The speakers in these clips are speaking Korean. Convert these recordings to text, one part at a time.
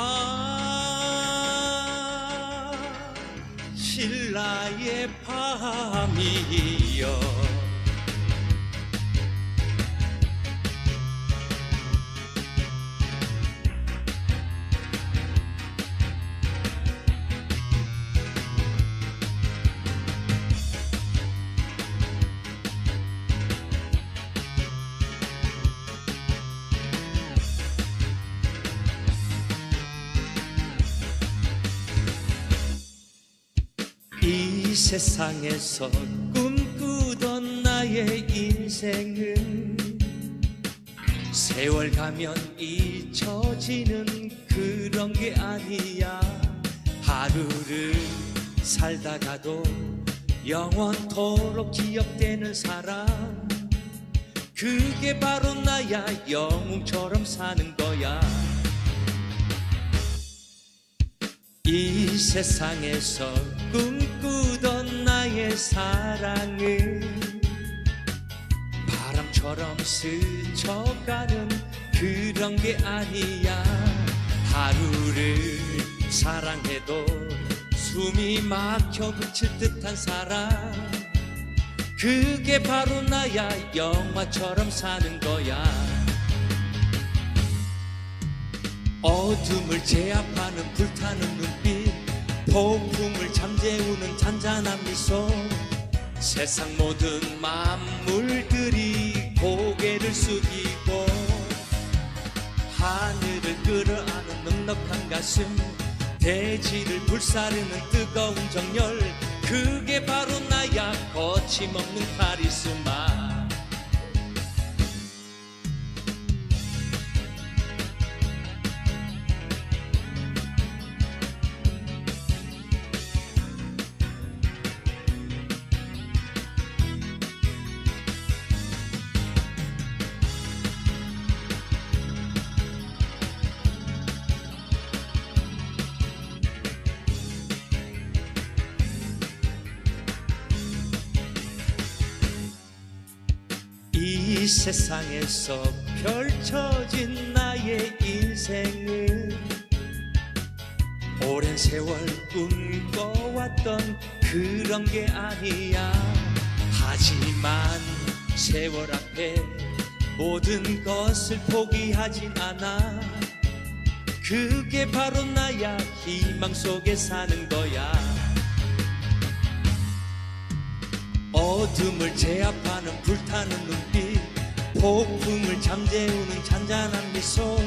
아 신라의 밤이여 이 세상에서 꿈꾸던 나의 인생은 세월 가면 잊혀지는 그런 게 아니야. 하루를 살다가도 영원토록 기억되는 사람. 그게 바로 나야. 영웅처럼 사는 거야 이 세상에서 꿈꾸던 나의 사랑은 바람처럼 스쳐가는 그런 게 아니야. 하루를 사랑해도 숨이 막혀 그칠 듯한 사랑. 그게 바로 나야. 영화처럼 사는 거야. 어둠을 제압하는 불타는 폭풍을 잠재우는 잔잔한 미소. 세상 모든 만물들이 고개를 숙이고 하늘을 끌어안는 넉넉한 가슴 대지를 불사르는 뜨거운 정열. 그게 바로 나야 거침없는 카리스마 이 세상에서 펼쳐진 나의 인생은 오랜 세월 꿈꿔왔던 그런 게 아니야. 하지만 세월 앞에 모든 것을 포기하진 않아. 그게 바로 나야. 희망 속에 사는 거야 어둠을 제압하는 불타는 눈빛 폭풍을 잠재우는 잔잔한 미소.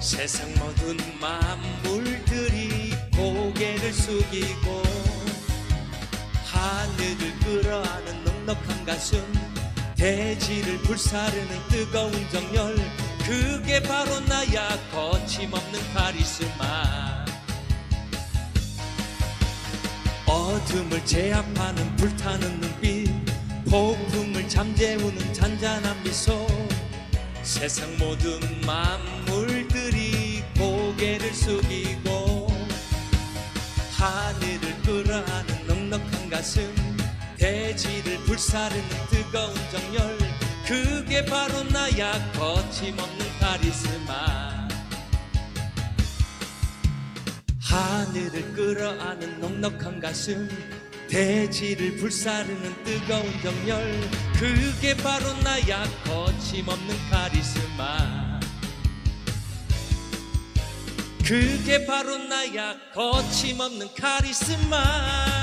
세상 모든 만물들이 고개를 숙이고 하늘을 끌어안는 넉넉한 가슴 대지를 불사르는 뜨거운 정열. 그게 바로 나야 거침없는 카리스마 어둠을 제압하는 불타는 눈빛 폭풍을 잠재우는 잔잔한 미소. 세상 모든 만물들이 고개를 숙이고 하늘을 끌어안는 넉넉한 가슴 대지를 불사르는 뜨거운 정열. 그게 바로 나야 거침없는 카리스마 하늘을 끌어안는 넉넉한 가슴 대지를 불사르는 뜨거운 정열 그게 바로 나야 거침없는 카리스마. 그게 바로 나야 거침없는 카리스마